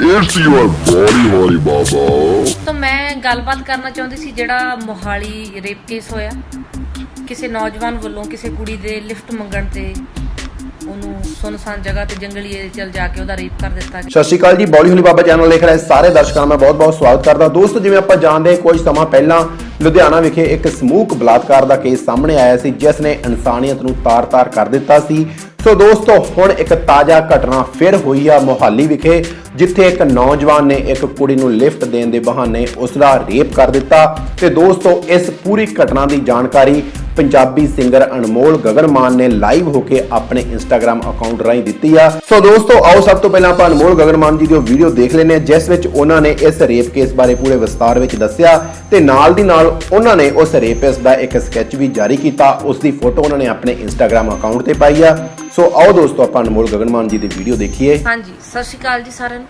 It's your body, holy baba. ਤਾਂ ਮੈਂ ਗੱਲਬਾਤ ਕਰਨਾ ਚਾਹੁੰਦੀ ਸੀ ਜਿਹੜਾ ਮੋਹਾਲੀ ਰੇਪ ਕੇਸ ਹੋਇਆ। ਕਿਸੇ ਨੌਜਵਾਨ ਵੱਲੋਂ ਕਿਸੇ ਕੁੜੀ ਦੇ ਲਿਫਟ ਮੰਗਣ ਤੇ ਉਹਨੂੰ ਸੁਨਸਾਨ ਜਗ੍ਹਾ ਤੇ ਜੰਗਲੀ ਏਰੀਏ ਚਲ ਜਾ ਕੇ ਉਹਦਾ ਰੇਪ ਕਰ ਦਿੱਤਾ। ਸਤਿ ਸ਼੍ਰੀ ਅਕਾਲ ਜੀ ਬੌਲੀ ਹੁਲੀ ਬਾਬਾ ਚੈਨਲ ਦੇਖ ਰਹੇ ਸਾਰੇ ਦਰਸ਼ਕਾਂ ਦਾ ਮੈਂ ਬਹੁਤ-ਬਹੁਤ ਸਵਾਗਤ ਕਰਦਾ। ਦੋਸਤੋ ਜਿਵੇਂ ਆਪਾਂ ਜਾਣਦੇ ਕੁਝ ਸਮਾਂ ਪਹਿਲਾਂ ਲੁਧਿਆਣਾ ਵਿਖੇ ਇੱਕ ਸਮੂਹਕ ਬਲਾਤਕਾਰ ਦਾ ਕੇਸ ਸਾਹਮਣੇ ਆਇਆ ਸੀ, ਜਿਸ ਨੇ ਇਨਸਾਨੀਅਤ ਨੂੰ ਤਾਰ-ਤਾਰ ਕਰ ਦਿੱਤਾ ਸੀ। ਸੋ ਦੋਸਤੋ, ਹੁਣ ਇੱਕ ਤਾਜ਼ਾ ਘਟਨਾ ਫਿਰ ਹੋਈ ਆ ਮੋਹਾਲੀ ਵਿਖੇ, ਜਿੱਥੇ ਇੱਕ ਨੌਜਵਾਨ ਨੇ ਇੱਕ ਕੁੜੀ ਨੂੰ ਲਿਫਟ ਦੇਣ ਦੇ ਬਹਾਨੇ ਉਸ ਦਾ ਰੇਪ ਕਰ ਦਿੱਤਾ। ਤੇ ਦੋਸਤੋ, ਇਸ ਪੂਰੀ ਘਟਨਾ ਦੀ ਜਾਣਕਾਰੀ ਪੰਜਾਬੀ ਸਿੰਗਰ ਅਨਮੋਲ ਗਗਨਮਾਨ ਨੇ ਲਾਈਵ ਹੋ ਕੇ ਆਪਣੇ ਇੰਸਟਾਗ੍ਰam ਅਕਾਊਂਟ ਰਾਹੀਂ ਦਿੱਤੀ ਆ। ਸੋ ਦੋਸਤੋ, ਆਓ ਸਭ ਤੋਂ ਪਹਿਲਾਂ ਆਪਾਂ ਅਨਮੋਲ ਗਗਨਮਾਨ ਜੀ ਦੀ ਉਹ ਵੀਡੀਓ ਦੇਖ ਲੈਂਦੇ ਹਾਂ, ਜਿਸ ਵਿੱਚ ਉਹਨਾਂ ਨੇ ਇਸ ਰੇਪ ਕੇਸ ਬਾਰੇ ਪੂਰੇ ਵਿਸਤਾਰ ਵਿੱਚ ਦੱਸਿਆ ਤੇ ਨਾਲ ਦੀ ਨਾਲ ਉਹਨਾਂ ਨੇ ਉਸ ਰੇਪਿਸਟ ਦਾ ਇੱਕ ਸਕੈਚ ਵੀ ਜਾਰੀ ਕੀਤਾ। ਉਸ ਦੀ ਫੋਟੋ ਉਹਨਾਂ ਨੇ ਆਪਣੇ ਇੰਸਟਾਗ੍ਰam ਅਕਾਊਂਟ ਤੇ ਪਾਈ ਆ। ਸੋ ਆਓ ਦੋਸਤੋ, ਆਪਾਂ ਅਨਮੋਲ ਗਗਨ ਮਾਨ ਜੀ ਦੀ ਵੀਡੀਓ ਦੇਖੀਏ। ਹਾਂਜੀ, ਸਤਿ ਸ਼੍ਰੀ ਅਕਾਲ ਜੀ ਸਾਰਿਆਂ ਨੂੰ।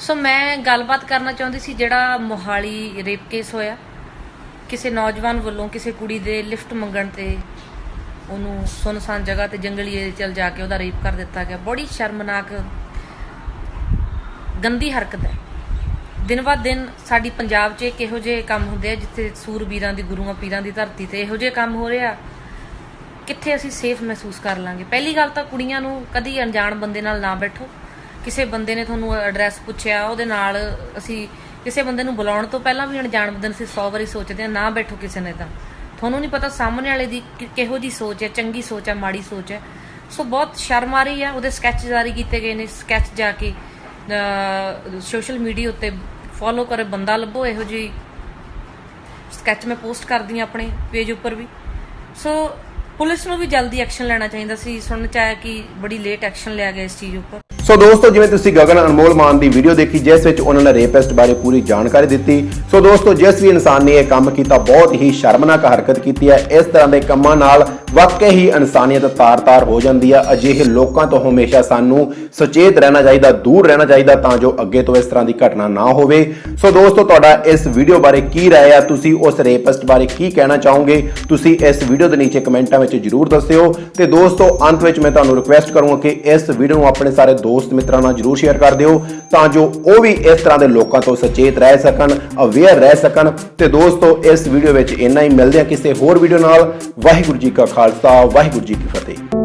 ਸੋ ਮੈਂ ਗੱਲਬਾਤ ਕਰਨਾ ਚਾਹੁੰਦੀ ਸੀ, ਜਿਹੜਾ ਮੋਹਾਲੀ ਰੇਪ ਕੇਸ ਹੋਇਆ। ਕਿਸੇ ਨੌਜਵਾਨ ਵੱਲੋਂ ਕਿਸੇ ਕੁੜੀ ਦੇ ਲਿਫਟ ਮੰਗਣ ਤੇ ਉਹਨੂੰ ਸੁਨਸਾਨ ਜਗ੍ਹਾ ਤੇ ਜੰਗਲੀ ਏਰੀਏ ਚਲ ਜਾ ਕੇ ਉਹਦਾ ਰੇਪ ਕਰ ਦਿੱਤਾ ਗਿਆ। ਬੜੀ ਸ਼ਰਮਨਾਕ, ਗੰਦੀ ਹਰਕਤ ਹੈ। ਦਿਨ ਬਾਅਦ ਦਿਨ ਸਾਡੀ ਪੰਜਾਬ 'ਚ ਇੱਕ ਇਹੋ ਜਿਹੇ ਕੰਮ ਹੁੰਦੇ ਆ, ਜਿੱਥੇ ਸੂਰਬੀਰਾਂ ਦੀ, ਗੁਰੂਆਂ ਪੀਰਾਂ ਦੀ ਧਰਤੀ ਤੇ ਇਹੋ ਜਿਹੇ ਕੰਮ ਹੋ ਰਿਹਾ ਕਿੱਥੇ ਅਸੀਂ ਸੇਫ ਮਹਿਸੂਸ ਕਰ ਲਾਂਗੇ? ਪਹਿਲੀ ਗੱਲ ਤਾਂ ਕੁੜੀਆਂ ਨੂੰ ਕਦੀ ਅਣਜਾਣ ਬੰਦੇ ਨਾਲ ਨਾ ਬੈਠੋ। ਕਿਸੇ ਬੰਦੇ ਨੇ ਤੁਹਾਨੂੰ ਐਡਰੈਸ ਪੁੱਛਿਆ, ਉਹਦੇ ਨਾਲ ਅਸੀਂ ਕਿਸੇ ਬੰਦੇ ਨੂੰ ਬੁਲਾਉਣ ਤੋਂ ਪਹਿਲਾਂ ਵੀ ਅਣਜਾਣ ਬੰਦੇ ਨੂੰ 100 ਵਾਰੀ ਸੋਚਦੇ ਹਾਂ, ਨਾ ਬੈਠੋ ਕਿਸੇ ਨੇ ਤਾਂ। ਤੁਹਾਨੂੰ ਨਹੀਂ ਪਤਾ ਸਾਹਮਣੇ ਵਾਲੇ ਦੀ ਕਿਹੋ ਜੀ ਸੋਚ ਹੈ, ਚੰਗੀ ਸੋਚ ਹੈ, ਮਾੜੀ ਸੋਚ ਹੈ। ਸੋ ਬਹੁਤ ਸ਼ਰਮ ਆ ਰਹੀ ਹੈ, ਉਹਦੇ ਸਕੈਚ ਜਾਰੀ ਕੀਤੇ ਗਏ ਨੇ ਸਕੈਚ ਜਾ ਕੇ ਸੋਸ਼ਲ ਮੀਡੀਆ ਉੱਤੇ ਫੋਲੋ ਕਰੇ, ਬੰਦਾ ਲੱਭੋ, ਇਹੋ ਜਿਹੀ ਸਕੈਚ ਮੈਂ ਪੋਸਟ ਕਰਦੀ ਹਾਂ ਆਪਣੇ ਪੇਜ ਉੱਪਰ ਵੀ। ਸੋ ਪੁਲਿਸ ਨੂੰ ਵੀ ਜਲਦੀ ਐਕਸ਼ਨ ਲੈਣਾ ਚਾਹੀਦਾ ਸੀ, ਸੁਣਨ ਚ ਆਇਆ ਕਿ ਬੜੀ ਲੇਟ ਐਕਸ਼ਨ ਲਿਆ ਗਿਆ ਇਸ ਚੀਜ਼ ਉੱਪਰ। ਸੋ ਦੋਸਤੋ ਜਿਵੇਂ ਤੁਸੀਂ ਗਗਨ ਅਨਮੋਲ ਮਾਨ ਦੀ ਵੀਡੀਓ ਦੇਖੀ ਜਿਸ ਵਿੱਚ ਉਹਨਾਂ ਨੇ ਰੇਪਿਸਟ ਬਾਰੇ ਪੂਰੀ ਜਾਣਕਾਰੀ ਦਿੱਤੀ ਸੋ ਦੋਸਤੋ ਜਿਸ ਵੀ ਇਨਸਾਨ ਨੇ ਇਹ ਕੰਮ ਕੀਤਾ ਬਹੁਤ ਹੀ ਸ਼ਰਮਨਾਕ ਹਰਕਤ ਕੀਤੀ ਹੈ ਇਸ ਤਰ੍ਹਾਂ ਦੇ ਕੰਮਾਂ ਨਾਲ ਵਾਕਈ ਹੀ ਇਨਸਾਨੀਅਤ ਤਾਰ-ਤਾਰ ਹੋ ਜਾਂਦੀ ਹੈ ਅਜਿਹੇ ਲੋਕਾਂ ਤੋਂ ਹਮੇਸ਼ਾ ਸਾਨੂੰ ਸੁਚੇਤ ਰਹਿਣਾ ਚਾਹੀਦਾ ਦੂਰ ਰਹਿਣਾ ਚਾਹੀਦਾ ਤਾਂ ਜੋ ਅੱਗੇ ਤੋਂ ਇਸ ਤਰ੍ਹਾਂ ਦੀ ਘਟਨਾ ਨਾ ਹੋਵੇ ਸੋ ਦੋਸਤੋ ਤੁਹਾਡਾ ਇਸ ਵੀਡੀਓ ਬਾਰੇ ਕੀ ਰਾਏ ਆ ਤੁਸੀਂ ਉਸ ਰੇਪਿਸਟ ਬਾਰੇ ਕੀ ਕਹਿਣਾ ਚਾਹੋਗੇ ਤੁਸੀਂ ਇਸ ਵੀਡੀਓ ਦੇ ਨੀਚੇ ਕਮੈਂਟਾਂ ਵਿੱਚ ਜਰੂਰ ਦੱਸਿਓ ਤੇ ਦੋਸਤੋ ਅੰਤ ਵਿੱਚ ਮੈਂ ਤੁਹਾਨੂੰ ਰਿਕੁਐਸਟ ਕਰੂੰਗਾ ਕਿ ਇਸ ਵੀਡੀਓ ਨੂੰ ਆਪਣੇ ਸਾਰੇ ਦੋਸਤ ਦੋਸਤ ਮਿੱਤਰਾਂ ਨਾਲ ਜਰੂਰ ਸ਼ੇਅਰ ਕਰ ਦਿਓ ਤਾਂ ਜੋ ਉਹ ਵੀ ਇਸ ਤਰ੍ਹਾਂ ਦੇ ਲੋਕਾਂ ਤੋਂ ਸੁਚੇਤ ਰਹਿ ਸਕਣ ਅਵੇਅਰ ਰਹਿ ਸਕਣ ਤੇ ਦੋਸਤੋ, ਇਸ ਵੀਡੀਓ ਵਿੱਚ ਇੰਨਾ ਹੀ। ਮਿਲਦੇ ਆ ਕਿਸੇ ਹੋਰ ਵੀਡੀਓ ਨਾਲ। ਵਾਹਿਗੁਰੂ ਜੀ ਕਾ ਖਾਲਸਾ, ਵਾਹਿਗੁਰੂ ਜੀ ਕੀ ਫਤਿਹ।